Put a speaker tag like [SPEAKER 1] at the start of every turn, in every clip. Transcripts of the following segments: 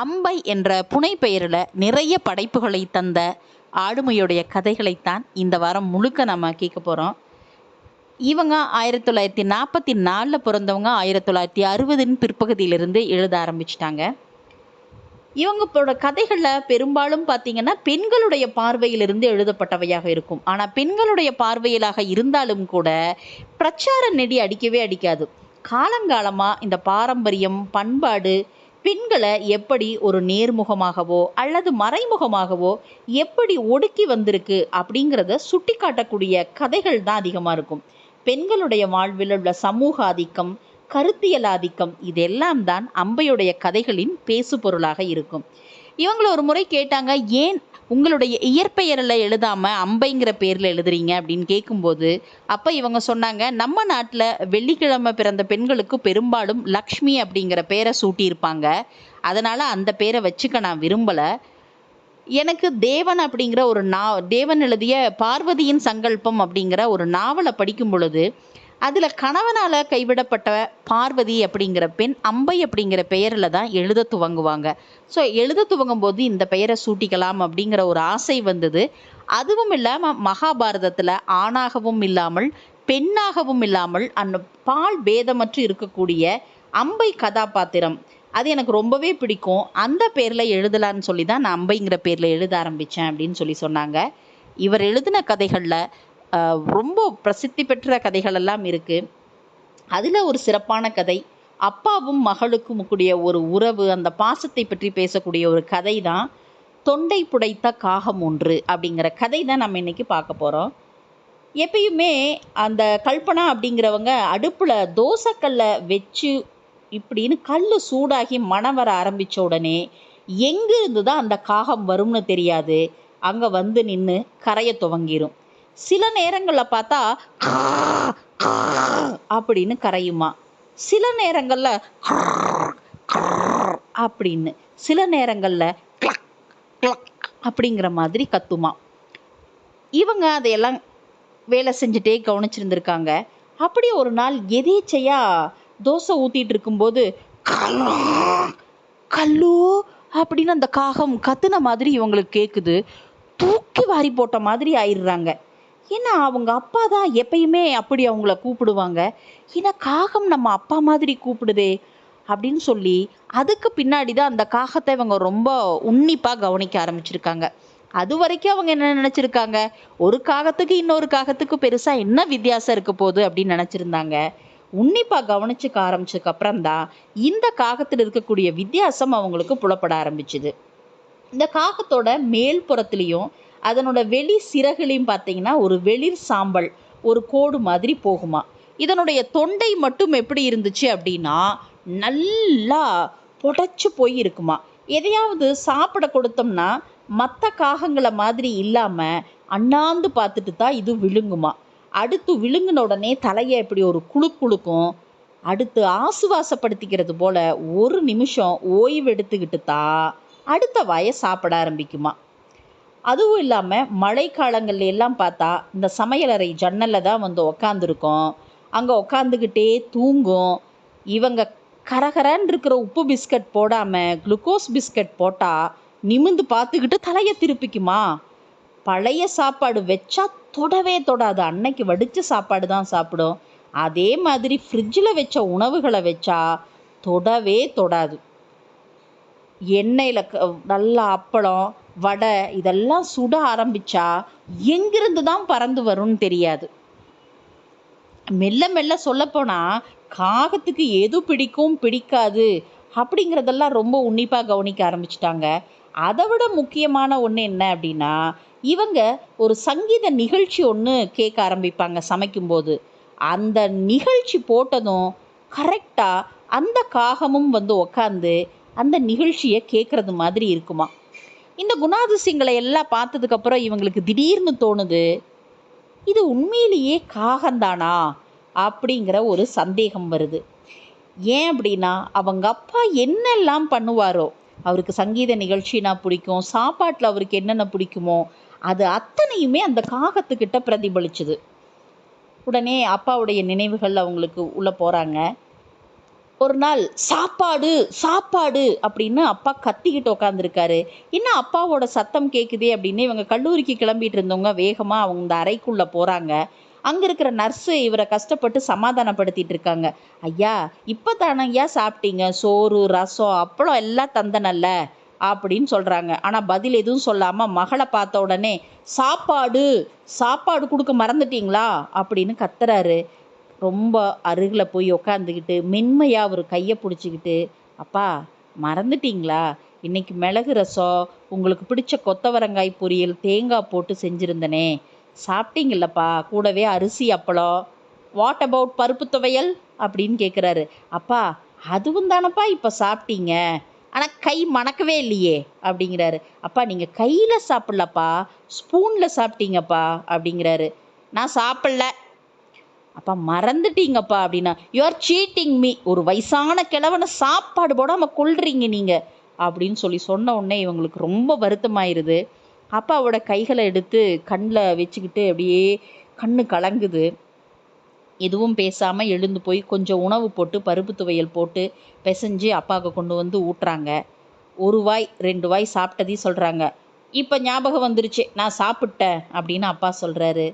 [SPEAKER 1] அம்பை என்ற புனை பெயரில் நிறைய படைப்புகளை தந்த ஆளுமையுடைய கதைகளைத்தான் இந்த வாரம் முழுக்க நம்ம கேட்க போகிறோம் இவங்க ஆயிரத்தி தொள்ளாயிரத்தி நாற்பத்தி நாலில் பிறந்தவங்க ஆயிரத்தி தொள்ளாயிரத்தி அறுபதின் பிற்பகுதியிலிருந்து எழுத ஆரம்பிச்சிட்டாங்க. இவங்களோட கதைகளில் பெரும்பாலும் பார்த்தீங்கன்னா பெண்களுடைய பார்வையிலிருந்து எழுதப்பட்டவையாக இருக்கும். ஆனால் பெண்களுடைய பார்வையிலாக இருந்தாலும் கூட பிரச்சார நெடி அடிக்கவே அடிக்காது. காலங்காலமாக இந்த பாரம்பரியம் பண்பாடு பெண்களை எப்படி ஒரு நேர்முகமாகவோ அல்லது மறைமுகமாகவோ எப்படி ஒடுக்கி வந்திருக்கு அப்படிங்கிறத சுட்டி காட்டக்கூடிய கதைகள் தான் அதிகமாக இருக்கும். பெண்களுடைய வாழ்வில் உள்ள சமூக ஆதிக்கம் கருத்தியல் ஆதிக்கம் இதெல்லாம் தான் அம்பையுடைய கதைகளின் பேசு பொருளாக இருக்கும். இவங்களை ஒரு முறை கேட்டாங்க ஏன் உங்களுடைய இயற்பெயரில் எழுதாமல் அம்பைங்கிற பேரில் எழுதுறீங்க அப்படின்னு கேட்கும்போது அப்போ இவங்க சொன்னாங்க நம்ம நாட்டில் வெள்ளிக்கிழமை பிறந்த பெண்களுக்கு பெரும்பாலும் லக்ஷ்மி அப்படிங்கிற பேரை சூட்டியிருப்பாங்க. அதனால் அந்த பேரை வச்சுக்க நான் விரும்பலை. எனக்கு தேவன் அப்படிங்கிற ஒரு நா தேவன் எழுதிய பார்வதியின் சங்கல்பம் அப்படிங்கிற ஒரு நாவலை படிக்கும் பொழுது அதில் கணவனால் கைவிடப்பட்ட பார்வதி அப்படிங்கிற பெண் அம்பை அப்படிங்கிற பெயரில் தான் எழுத துவங்குவாங்க. ஸோ எழுத துவங்கும் போது இந்த பெயரை சூட்டிக்கலாம் அப்படிங்கிற ஒரு ஆசை வந்தது. அதுவும் இல்லாமல் மகாபாரதத்தில் ஆணாகவும் இல்லாமல் பெண்ணாகவும் இல்லாமல் அந்த பால் பேதமற்று இருக்கக்கூடிய அம்பை கதாபாத்திரம். அது எனக்கு ரொம்பவே பிடிக்கும். அந்த பேரில் எழுதலான்னு சொல்லி தான் நான் அம்பைங்கிற பேரில் எழுத ஆரம்பித்தேன் அப்படின்னு சொல்லி சொன்னாங்க. இவர் எழுதின கதைகளில் ரொம்ப பிரசித்தி பெற்ற கதைகள் எல்லாம் இருக்குது அதில் ஒரு சிறப்பான கதை. அப்பாவும் மகளுக்கும் கூடிய ஒரு உறவு அந்த பாசத்தை பற்றி பேசக்கூடிய ஒரு கதை தான் தொண்டை புடைத்த காகம் ஒன்று அப்படிங்கிற கதை தான் நம்ம இன்னைக்கு பார்க்க போகிறோம் எப்பயுமே அந்த கல்பனா அப்படிங்கிறவங்க அடுப்பில் தோசைக்கல்லை வச்சு இப்படின்னு கல் சூடாகி மணம் வர ஆரம்பித்த உடனே எங்கிருந்து தான் அந்த காகம் வரும்னு தெரியாது. அங்கே வந்து நின்று கரைய துவங்கிரும். சில நேரங்களில் பார்த்தா அப்படின்னு கரையுமா? சில நேரங்களில் அப்படின்னு. சில நேரங்களில் கிளக் கிளக் அப்படிங்கிற மாதிரி கத்துமா? இவங்க அதையெல்லாம் வேலை செஞ்சுட்டே கவனிச்சிருந்துருக்காங்க. அப்படியே ஒரு நாள் எதேச்சையா தோசை ஊற்றிட்டு இருக்கும்போது கல்லு கல்லு அப்படின்னு அந்த காகம் கத்துன மாதிரி இவங்களுக்கு கேட்குது தூக்கி வாரி போட்ட மாதிரி ஆயிடுறாங்க. ஏன்னா அவங்க அப்பா தான் எப்பயுமே அப்படி அவங்கள கூப்பிடுவாங்க. ஏன்னா காகம் நம்ம அப்பா மாதிரி கூப்பிடுதே அப்படின்னு சொல்லி அதுக்கு பின்னாடி தான் அந்த காகத்தை இவங்க ரொம்ப உன்னிப்பாக கவனிக்க ஆரம்பிச்சிருக்காங்க. அது வரைக்கும் அவங்க என்ன நினச்சிருக்காங்க? ஒரு காகத்துக்கு இன்னொரு காகத்துக்கு பெருசாக என்ன வித்தியாசம் இருக்க போகுது அப்படின்னு நினச்சிருந்தாங்க. உன்னிப்பாக கவனிச்சுக்க ஆரம்பிச்சதுக்கப்புறம் தான் இந்த காகத்தில் இருக்கக்கூடிய வித்தியாசம் அவங்களுக்கு புலப்பட ஆரம்பிச்சுது. இந்த காகத்தோட மேல் புறத்துலேயும் அதனோட வெளி சிறகுலையும் பார்த்தீங்கன்னா ஒரு வெளிர் சாம்பல் ஒரு கோடு மாதிரி போகுமா. இதனுடைய தொண்டை மட்டும் எப்படி இருந்துச்சு அப்படின்னா நல்லா புடைச்சு போய் இருக்குமா. எதையாவது சாப்பிட கொடுத்தோம்னா மற்ற காகங்களை மாதிரி இல்லாமல் அண்ணாந்து பார்த்துட்டு தான் இது விழுங்குமா. அடுத்து விழுங்கின உடனே தலையை இப்படி ஒரு குழு குலுக்கும் அடுத்து ஆசுவாசப்படுத்திக்கிறது போல ஒரு நிமிஷம் ஓய்வு எடுத்துக்கிட்டு தான் அடுத்த வாயை சாப்பிட ஆரம்பிக்குமா. அதுவும் இல்லாமல் மழைக்காலங்கள்ல எல்லாம் பார்த்தா இந்த சமையலறை ஜன்னலில் தான் வந்து உக்காந்துருக்கோம். அங்கே உக்காந்துக்கிட்டே தூங்கும் இவங்க கரகரன்னு இருக்கிற உப்பு பிஸ்கட் போடாமல் குளுக்கோஸ் பிஸ்கட் போட்டால் நிமிந்து பார்த்துக்கிட்டு தலையை திருப்பிக்குமா? பழைய சாப்பாடு வச்சா தொடவே தொடாது. அன்னைக்கு வடித்த சாப்பாடு தான் சாப்பிடும். அதே மாதிரி ஃப்ரிட்ஜில் வச்ச உணவுகளை வச்சா தொடவே தொடாது. எண்ணெயில் நல்ல அப்பளம் வடை இதெல்லாம் சுட ஆரம்பிச்சா எங்கிருந்து தான் பறந்து வரும்னு தெரியாது. மெல்ல மெல்ல சொல்லப்போனால் காகத்துக்கு எது பிடிக்கும் பிடிக்காது அப்படிங்கிறதெல்லாம் ரொம்ப உன்னிப்பாக கவனிக்க ஆரம்பிச்சிட்டாங்க. அதை விட முக்கியமான ஒன்று என்ன அப்படின்னா இவங்க ஒரு சங்கீத நிகழ்ச்சி ஒன்று கேட்க ஆரம்பிப்பாங்க சமைக்கும்போது. அந்த நிகழ்ச்சி போட்டதும் கரெக்டாக அந்த காகமும் வந்து உக்காந்து அந்த நிகழ்ச்சியை கேட்குறது மாதிரி இருக்குமா. இந்த குணாதிசயங்களை எல்லாம் பார்த்ததுக்கப்புறம் இவங்களுக்கு திடீர்னு தோணுது இது உண்மையிலேயே காகந்தானா அப்படிங்கிற ஒரு சந்தேகம் வருது. ஏன் அப்படின்னா அவங்க அப்பா என்னெல்லாம் பண்ணுவாரோ அவருக்கு சங்கீத நிகழ்ச்சினா பிடிக்கும் சாப்பாட்டில் அவருக்கு என்னென்ன பிடிக்குமோ அது அத்தனையுமே அந்த காகத்துக்கிட்ட பிரதிபலிச்சுது. உடனே அப்பாவுடைய நினைவுகள் அவங்களுக்கு உள்ளே போகிறாங்க ஒரு நாள் சாப்பாடு சாப்பாடு அப்படின்னு அப்பா கத்திக்கிட்டு உட்காந்துருக்காரு என்ன அப்பாவோட சத்தம் கேட்குதே அப்படின்னு இவங்க கல்லூரிக்கு கிளம்பிட்டு இருந்தவங்க வேகமாக அவங்க இந்த அறைக்குள்ளே போகிறாங்க அங்கே இருக்கிற நர்ஸு இவரை கஷ்டப்பட்டு சமாதானப்படுத்திட்டு இருக்காங்க. ஐயா இப்போ தானே ஐயா சாப்பிட்டீங்க? சோறு ரசம் அப்பளம் எல்லாம் தந்தனல்ல அப்படின்னு சொல்கிறாங்க ஆனால் பதில் எதுவும் சொல்லாமல் மகளை பார்த்த உடனே சாப்பாடு சாப்பாடு கொடுக்க மறந்துட்டீங்களா? அப்படின்னு கத்துறாரு. ரொம்ப அருகில் போய் உக்காந்துக்கிட்டு மென்மையாக ஒரு கையை பிடிச்சிக்கிட்டு அப்பா மறந்துட்டீங்களா? இன்னைக்கு மிளகு ரசம் உங்களுக்கு பிடிச்ச கொத்தவரங்காய் பொரியல் தேங்காய் போட்டு செஞ்சுருந்தனே. சாப்பிட்டீங்களப்பா கூடவே அரிசி அப்பளம். வாட் அபவுட் பருப்பு துவையல்? அப்படின்னு கேட்குறாரு அப்பா அதுவும் தானப்பா இப்போ சாப்பிட்டீங்க. ஆனால் கை மணக்கவே இல்லையே அப்படிங்கிறாரு. அப்பா நீங்கள் கையில் சாப்பிட்லப்பா ஸ்பூனில் சாப்பிட்டீங்கப்பா அப்படிங்கிறாரு. நான் சாப்பிட்ல. அப்பா மறந்துட்டீங்கப்பா அப்படின்னா யூஆர் சீட்டிங் மீ ஒரு வயசான கிழவனை சாப்பாடு போடாமல் கொள்றீங்க நீங்கள் அப்படின்னு சொல்லி சொன்ன உடனே இவங்களுக்கு ரொம்ப வருத்தமாயிருது. அப்பாவோட கைகளை எடுத்து கண்ணில் வச்சுக்கிட்டு அப்படியே கண்ணு கலங்குது. எதுவும் பேசாமல் எழுந்து போய் கொஞ்சம் உணவு போட்டு பருப்பு துவையல் போட்டு பிசைஞ்சு அப்பாவுக்கு கொண்டு வந்து ஊட்டுறாங்க. ஒரு வாய் ரெண்டு வாய் சாப்பிட்டதையும் சொல்கிறாங்க இப்போ ஞாபகம் வந்துருச்சு. நான் சாப்பிட்டேன். அப்படின்னு அப்பா சொல்கிறாரு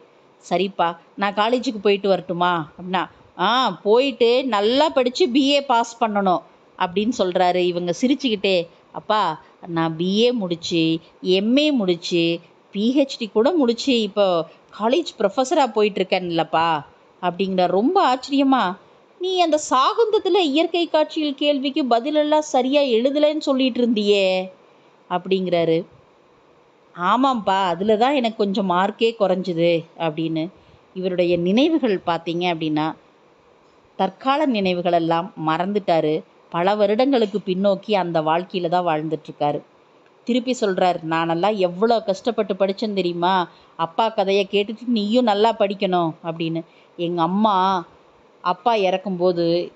[SPEAKER 1] சரிப்பா நான் காலேஜுக்கு போயிட்டு வரட்டுமா? அப்படின்னா ஆ போயிட்டு நல்லா படித்து பிஏ பாஸ் பண்ணணும் அப்படின்னு சொல்கிறாரு இவங்க சிரிச்சுக்கிட்டே. அப்பா நான் பிஏ முடித்து எம்ஏ முடித்து பிஹெச்டி கூட முடித்து இப்போ காலேஜ் ப்ரொஃபஸராக போயிட்டுருக்கேன்லப்பா அப்படிங்கிற ரொம்ப ஆச்சரியமா நீ அந்த சாகுந்தத்தில் இயற்கை காட்சியில் கேள்விக்கு பதிலெல்லாம் சரியாக எழுதலைன்னு சொல்லிட்டு இருந்தியே அப்படிங்கிறாரு. ஆமாம்ப்பா அதில் தான் எனக்கு கொஞ்சம் மார்க்கே குறைஞ்சிது அப்படின்னு இவருடைய நினைவுகள் பார்த்தீங்க அப்படின்னா தற்கால நினைவுகளெல்லாம் மறந்துட்டார். பல வருடங்களுக்கு பின்னோக்கி அந்த வாழ்க்கையில் தான் வாழ்ந்துட்டுருக்காரு. திருப்பி சொல்கிறார் நானெல்லாம் எவ்வளோ கஷ்டப்பட்டு படித்தேன் தெரியுமா? அப்பா கதையை கேட்டுட்டு நீயும் நல்லா படிக்கணும் அப்படின்னு. எங்கள் அம்மா அப்பா இறக்கும்போது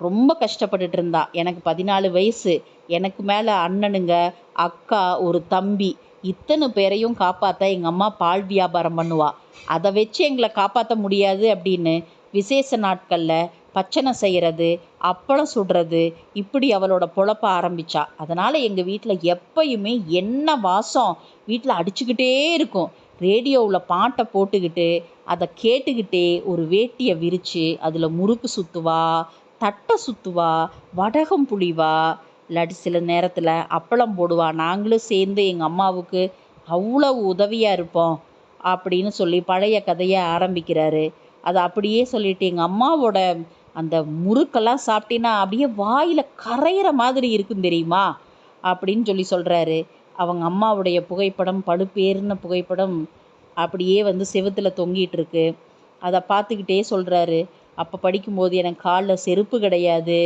[SPEAKER 1] ரொம்ப கஷ்டப்பட்டுட்டு இருந்தா. எனக்கு பதினாலு வயசு. எனக்கு மேலே அண்ணனுங்க அக்கா ஒரு தம்பி. இத்தனை பேரையும் காப்பாற்ற எங்கள் அம்மா பால் வியாபாரம் பண்ணுவாள் அதை வச்சு எங்களை காப்பாற்ற முடியாது அப்படின்னு விசேஷ நாட்களில் பச்சனை செய்கிறது அப்பளம் சுடுறது இப்படி அவளோட பொழப்ப ஆரம்பிச்சா. அதனால் எங்கள் வீட்டில் எப்பயுமே என்ன வாசம் வீட்டில் அடிச்சுக்கிட்டே இருக்கும். ரேடியோவில் பாட்டை போட்டுக்கிட்டு அதை கேட்டுக்கிட்டே ஒரு வேட்டியை விரித்து அதில் முறுக்கு சுற்றுவா தட்டை சுற்றுவா வடகம் புழிவா இல்லாட்டி சில நேரத்தில் அப்பளம் போடுவாள் நாங்களும் சேர்ந்து எங்கள் அம்மாவுக்கு அவ்வளவு உதவியாக இருப்போம் அப்படின்னு சொல்லி பழைய கதையை ஆரம்பிக்கிறாரு. அதை அப்படியே சொல்லிட்டு எங்கள் அம்மாவோட அந்த முறுக்கெல்லாம் சாப்பிட்டீங்கன்னா அப்படியே வாயில் கரையிற மாதிரி இருக்கும் தெரியுமா? அப்படின்னு சொல்லி சொல்கிறாரு அவங்க அம்மாவுடைய புகைப்படம் பழுப்பேறின புகைப்படம் அப்படியே வந்து செவுத்தில் தொங்கிட்டு இருக்கு. அதை பார்த்துக்கிட்டே சொல்கிறாரு அப்போ படிக்கும்போது எனக்கு காலில் செருப்பு கிடையாது.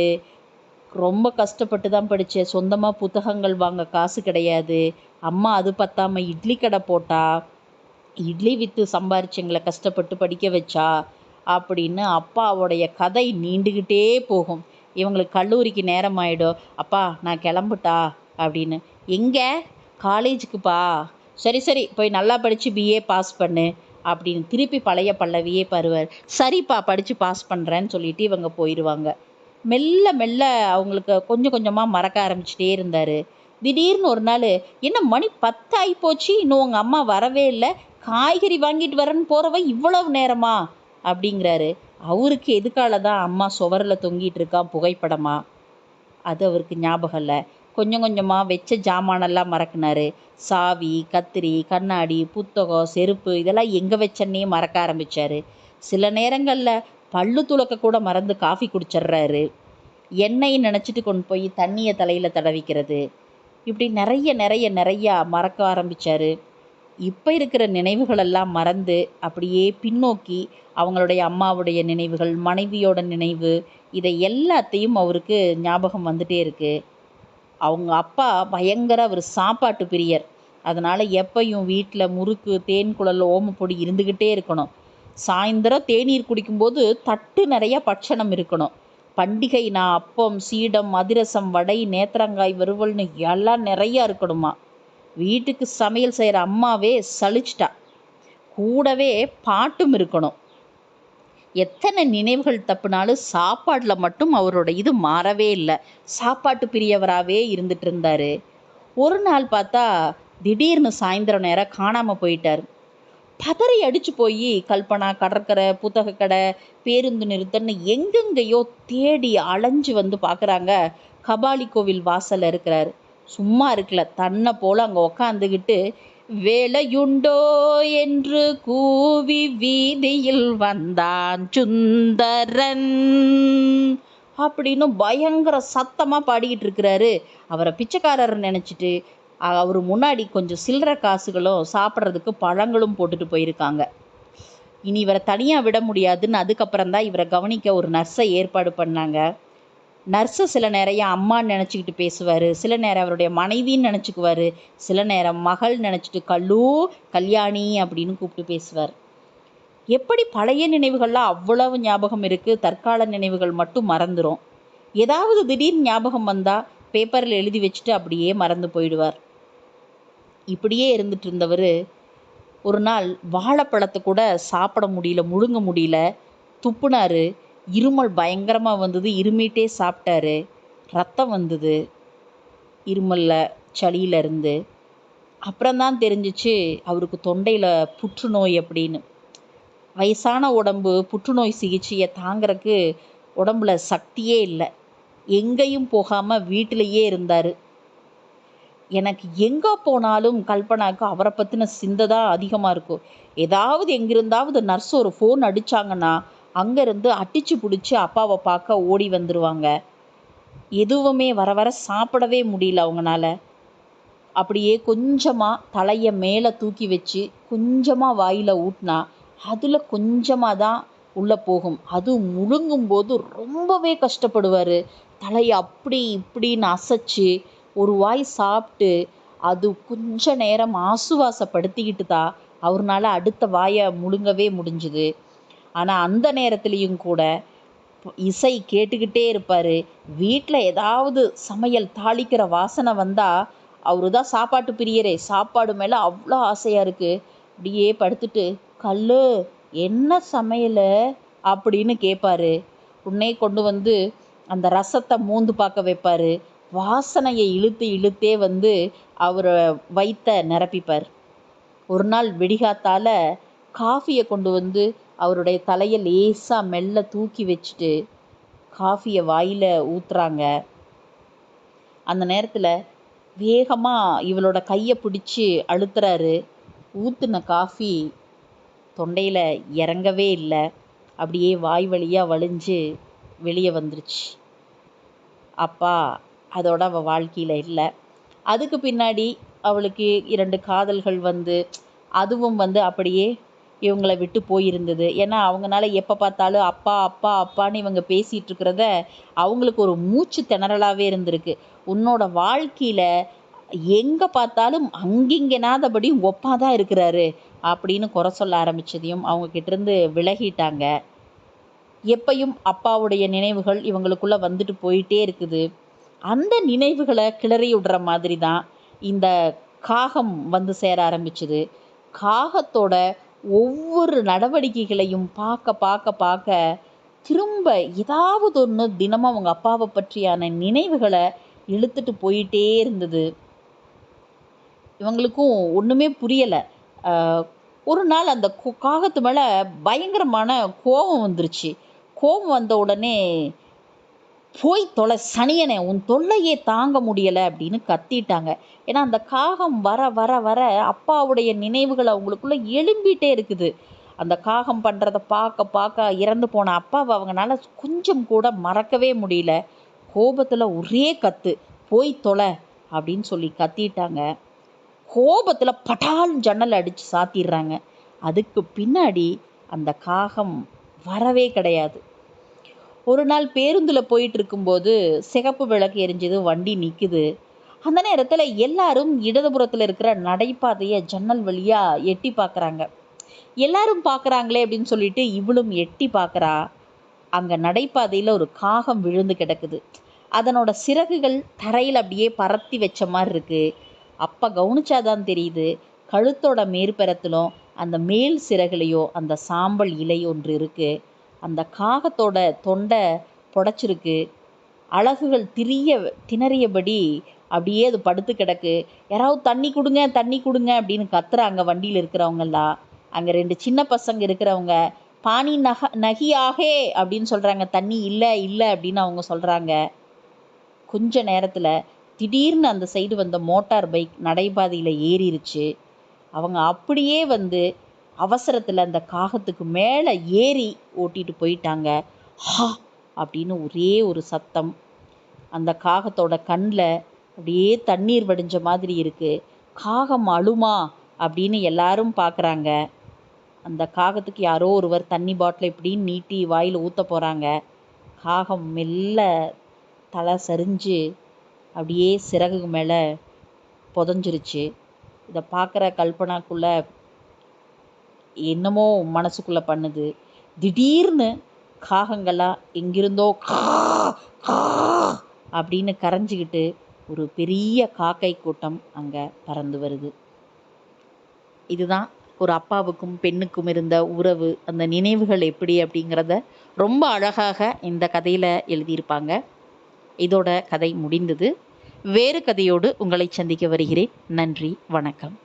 [SPEAKER 1] ரொம்ப கஷ்டப்பட்டு தான் படித்தேன் சொந்தமாக புத்தகங்கள் வாங்க காசு கிடையாது. அம்மா அது பத்தாமல் இட்லி கடை போட்டா இட்லி விற்று சம்பாரிச்சு எங்களை கஷ்டப்பட்டு படிக்க வச்சா அப்படின்னு அப்பாவுடைய கதை நீண்டுக்கிட்டே போகும். இவங்களுக்கு கல்லூரிக்கு நேரம் ஆகிடும் அப்பா நான் கிளம்புட்டா? அப்படின்னு. எங்கே? காலேஜுக்குப்பா சரி சரி போய் நல்லா படித்து பிஏ பாஸ் பண்ணு அப்படின்னு திருப்பி பழைய பல்லவியே பருவார். சரிப்பா படித்து பாஸ் பண்ணுறேன்னு சொல்லிட்டு இவங்க போயிடுவாங்க மெல்ல மெல்ல அவங்களுக்கு கொஞ்சம் கொஞ்சமாக மறக்க ஆரம்பிச்சிட்டே இருந்தார். திடீர்னு ஒரு நாள் என்ன மணி பத்தாகி போச்சு? இன்னும் உங்கள் அம்மா வரவே இல்லை. காய்கறி வாங்கிட்டு வரேன்னு போகிறவ இவ்வளவு நேரமா? அப்படிங்கிறாரு. அவருக்கு எதுக்கால தான் அம்மா சுவரில் தொங்கிட்டு இருக்கான் புகைப்படமா? அது அவருக்கு ஞாபகம் இல்லை. கொஞ்சம் கொஞ்சமாக வச்ச ஜாமானெல்லாம் மறக்கினார். சாவி கத்திரி கண்ணாடி புத்தகம் செருப்பு இதெல்லாம் எங்கே வச்சன்னே மறக்க ஆரம்பித்தார் சில நேரங்களில் பல்லு துலக்க கூட மறந்து காஃபி குடிச்சிட்றாரு எண்ணெயை நினச்சிட்டு கொண்டு போய் தண்ணியை தலையில் தடவிக்கிறது. இப்படி நிறைய நிறைய நிறையா மறக்க ஆரம்பித்தார் இப்போ இருக்கிற நினைவுகளெல்லாம் மறந்து அப்படியே பின்னோக்கி அவங்களுடைய அம்மாவுடைய நினைவுகள் மனைவியோட நினைவு இதை எல்லாத்தையும் அவருக்கு ஞாபகம் வந்துட்டே இருக்குது அவங்க அப்பா பயங்கர ஒரு சாப்பாட்டு பிரியர். அதனால் எப்பையும் வீட்டில் முறுக்கு தேன் குழல் ஓமப்பொடி இருந்துக்கிட்டே இருக்கணும். சாயந்தரம் தேநீர் குடிக்கும்போது தட்டு நிறைய பட்சணம் இருக்கணும். பண்டிகை நான் அப்பம் சீடம் அதிரசம் வடை நேத்திரங்காய் வறுவல்னு எல்லாம் நிறையா இருக்கணுமா. வீட்டுக்கு சமையல் செய்கிற அம்மாவே சலிச்சிட்டா. கூடவே பாட்டும் இருக்கணும். எத்தனை நினைவுகள் தப்புனாலும் சாப்பாட்டில் மட்டும் அவரோட இது மாறவே இல்லை. சாப்பாட்டு பிரியவராகவே இருந்துட்டு இருந்தார். ஒரு நாள் பார்த்தா திடீர்னு சாயந்தரம் நேரம் காணாமல் போயிட்டார். பதறி அடிச்சு போய் கல்பனா கடற்கரை புத்தக கடை பேருந்து நிறுத்தம்னு எங்கெங்கேயோ தேடி அலைஞ்சு வந்து பார்க்குறாங்க கபாலி கோவில் வாசல்ல இருக்கிறாரு. சும்மா இருக்கல தன்னை போல அங்கே உக்காந்துக்கிட்டு வேலையுண்டோ என்று கூவி வீதியில் வந்தான் சுந்தரன் அப்படின்னு பயங்கர சத்தமாக பாடிக்கிட்டு இருக்கிறாரு. அவரை பிச்சைக்காரர் நினச்சிட்டு அவர் முன்னாடி கொஞ்சம் சில்லற காசுகளும் சாப்பிட்றதுக்கு பழங்களும் போட்டுட்டு போயிருக்காங்க. இனி இவரை தனியாக விட முடியாதுன்னு அதுக்கப்புறம் தான் இவரை கவனிக்க ஒரு நர்ஸை ஏற்பாடு பண்ணாங்க. நர்ஸு சில நேரம் அம்மான்னு நினச்சிக்கிட்டு பேசுவார். சில நேரம் அவருடைய மனைவின்னு நினச்சிக்குவார். சில நேரம் மகள் நினச்சிட்டு கல்லூ கல்யாணி அப்படின்னு கூப்பிட்டு பேசுவார். எப்படி பழைய நினைவுகள்லாம் அவ்வளவு ஞாபகம் இருக்குது தற்கால நினைவுகள் மட்டும் மறந்துடும் ஏதாவது திடீர் ஞாபகம் வந்தால் பேப்பரில் எழுதி வச்சுட்டு அப்படியே மறந்து போயிடுவார். இப்படியே இருந்துட்டு இருந்தவர் ஒரு நாள் வாழைப்பழத்தை கூட சாப்பிட முடியல முழுங்க முடியல துப்புனாரு. இருமல் பயங்கரமாக வந்தது இருமிட்டே சாப்பிட்டாரு. ரத்தம் வந்தது இருமலில் சளியில் இருந்து. அப்புறம்தான் தெரிஞ்சிச்சு அவருக்கு தொண்டையில் புற்றுநோய் அப்படின்னு. வயசான உடம்பு புற்றுநோய் சிகிச்சையை தாங்கிறதுக்கு உடம்புல சக்தியே இல்லை. எங்கேயும் போகாமல் வீட்டிலையே இருந்தார். எனக்கு எங்கே போனாலும் கல்பனாக்கு அவரை பற்றின சிந்தை தான் அதிகமாக இருக்கும் ஏதாவது எங்கிருந்தாவது நர்ஸ் ஒரு ஃபோன் அடித்தாங்கன்னா அங்கேருந்து அடித்து பிடிச்சி அப்பாவை பார்க்க ஓடி வந்துடுவாங்க எதுவுமே வர வர சாப்பிடவே முடியல அவங்கனால. அப்படியே கொஞ்சமாக தலையை மேலே தூக்கி வச்சு கொஞ்சமாக வாயில் ஊட்டினா அதில் கொஞ்சமாக தான் உள்ளே போகும். அது முழுங்கும் போது ரொம்பவே கஷ்டப்படுவார். தலையை அப்படி இப்படின்னு அசைச்சு ஒரு வாய் சாப்பிட்டு அது கொஞ்ச நேரம் ஆசுவாசப்படுத்திக்கிட்டு தான் அவர்னால அடுத்த வாயை முழுங்கவே முடிஞ்சுது. ஆனால் அந்த நேரத்துலேயும் கூட இசை கேட்டுக்கிட்டே இருப்பார். வீட்டில் ஏதாவது சமையல் தாளிக்கிற வாசனை வந்தால் அவர் தான் சாப்பாட்டு பிரியரே. சாப்பாடு மேலே அவ்வளோ ஆசையாக இருக்குது அப்படியே படுத்துட்டு கல்லு என்ன சமையல்? அப்படின்னு கேட்பாரு உடனே கொண்டு வந்து அந்த ரசத்தை மூந்து பார்க்க வைப்பார். வாசனையை இழுத்து இழுத்தே வந்து அவரை வயிற்ற நிரப்பிப்பார். ஒரு நாள் வெடிகாத்தால் காஃபியை கொண்டு வந்து அவருடைய தலையை லேசாக மெல்ல தூக்கி வச்சுட்டு காஃபியை வாயில் ஊற்றுறாங்க அந்த நேரத்தில் வேகமாக இவளோட கையை பிடிச்சி அழுத்துறாரு. ஊற்றுன காஃபி தொண்டையில் இறங்கவே இல்லை. அப்படியே வாய் வழியாக வழிஞ்சு வெளியே வந்துருச்சு. அப்பா அதோட அவள் வாழ்க்கையில் இல்லை. அதுக்கு பின்னாடி அவளுக்கு இரண்டு காதல்கள் வந்து அதுவும் வந்து அப்படியே இவங்கள விட்டு போயிருந்தது. ஏன்னா அவங்கனால எப்போ பார்த்தாலும் அப்பா அப்பா அப்பான்னு இவங்க பேசிகிட்டு இருக்கிறத அவங்களுக்கு ஒரு மூச்சு திணறலாகவே இருந்திருக்கு. உன்னோட வாழ்க்கையில் எங்கே பார்த்தாலும் அங்கிங்கனாதபடி ஒப்பா தான் இருக்கிறாரு அப்படின்னு குறை சொல்ல ஆரம்பித்ததையும் அவங்கக்கிட்டேருந்து விலகிட்டாங்க. எப்பையும் அப்பாவுடைய நினைவுகள் இவங்களுக்குள்ளே வந்துட்டு போயிட்டே இருக்குது. அந்த நினைவுகளை கிளறி விடுற மாதிரி தான் இந்த காகம் வந்து சேர ஆரம்பிச்சுது. காகத்தோட ஒவ்வொரு நடவடிக்கைகளையும் பார்க்க பார்க்க பார்க்க திரும்ப ஏதாவது ஒன்று தினமும் அவங்க அப்பாவை பற்றியான நினைவுகளை இழுத்துட்டு போயிட்டே இருந்தது. இவங்களுக்கும் ஒன்றுமே புரியலை. ஒரு நாள் அந்த காகத்து மேலே பயங்கரமான கோபம் வந்துருச்சு. கோபம் வந்த உடனே போய் தொலை சனியனை உன் தொல்லையே தாங்க முடியலை அப்படின்னு கத்திட்டாங்க. ஏன்னா அந்த காகம் வர வர வர அப்பாவுடைய நினைவுகள் அவங்களுக்குள்ளே எழும்பிட்டே இருக்குது. அந்த காகம் பண்ணுறத பார்க்க பார்க்க இறந்து போன அப்பாவை அவங்களால கொஞ்சம் கூட மறக்கவே முடியல. கோபத்தில் ஒரே கத்து போய் தொலை அப்படின்னு சொல்லி கத்திட்டாங்க. கோபத்தில் பட்டால் ஜன்னல் அடித்து சாத்திடுறாங்க. அதுக்கு பின்னாடி அந்த காகம் வரவே கிடையாது. ஒரு நாள் பேருந்தில் போயிட்டு இருக்கும்போது சிகப்பு விளக்கு எரிஞ்சது வண்டி நிற்குது அந்த நேரத்தில் எல்லாரும் இடதுபுறத்தில் இருக்கிற நடைபாதையை ஜன்னல் வழியாக எட்டி பார்க்குறாங்க எல்லாரும் பார்க்குறாங்களே அப்படின்னு சொல்லிட்டு இவளும் எட்டி பார்க்குறா அங்கே நடைபாதையில் ஒரு காகம் விழுந்து கிடக்குது. அதனோட சிறகுகள் தரையில் அப்படியே பரத்தி வச்ச மாதிரி இருக்குது அப்போ கவனிச்சாதான் தெரியுது கழுத்தோட மேற்பரத்திலும் அந்த மேல் சிறகுலையோ அந்த சாம்பல் இலை ஒன்று இருக்குது அந்த காகத்தோட தொண்டை புடைச்சிருக்கு. அலகுகள் திரிய திணறியபடி அப்படியே அது படுத்து கிடக்கு. யாராவது தண்ணி கொடுங்க தண்ணி கொடுங்க அப்படின்னு கத்துறாங்க வண்டியில் இருக்கிறவங்கெல்லாம். அங்கே ரெண்டு சின்ன பசங்க இருக்கிறவங்க பானி நக நகியாகே அப்படின்னு சொல்கிறாங்க தண்ணி இல்லை இல்லை அப்படின்னு அவங்க சொல்கிறாங்க கொஞ்ச நேரத்தில் திடீர்னு அந்த சைடு வந்த மோட்டார் பைக் நடைபாதையில் ஏறிடுச்சு அவங்க அப்படியே வந்து அவசரத்தில் அந்த காகத்துக்கு மேலே ஏறி ஓட்டிட்டு போயிட்டாங்க. ஹா! அப்படின்னு ஒரே ஒரு சத்தம். அந்த காகத்தோட கண்ணில் அப்படியே தண்ணீர் வடிஞ்ச மாதிரி இருக்குது காகம் அழுமா? அப்படின்னு எல்லாரும் பார்க்குறாங்க அந்த காகத்துக்கு யாரோ ஒருவர் தண்ணி பாட்டில் இப்படின்னு நீட்டி வாயில் ஊற்ற போகிறாங்க காகம் மெல்ல தலை சரிஞ்சு அப்படியே சிறகு மேலே புதஞ்சிருச்சு. இதை பார்க்குற கல்பனாக்குள்ளே என்னமோ மனசுக்குள்ளே பண்ணுது. திடீர்னு காகங்களாக எங்கிருந்தோ கா கா அப்படின்னு கரைஞ்சிக்கிட்டு ஒரு பெரிய காக்கை கூட்டம் அங்கே பறந்து வருது. இதுதான் ஒரு அப்பாவுக்கும் பெண்ணுக்கும் இருந்த உறவு அந்த நினைவுகள் எப்படி அப்படிங்கிறத ரொம்ப அழகாக இந்த கதையில் எழுதியிருப்பாங்க. இதோட கதை முடிந்தது. வேறு கதையோடு உங்களை சந்திக்க வருகிறேன். நன்றி வணக்கம்.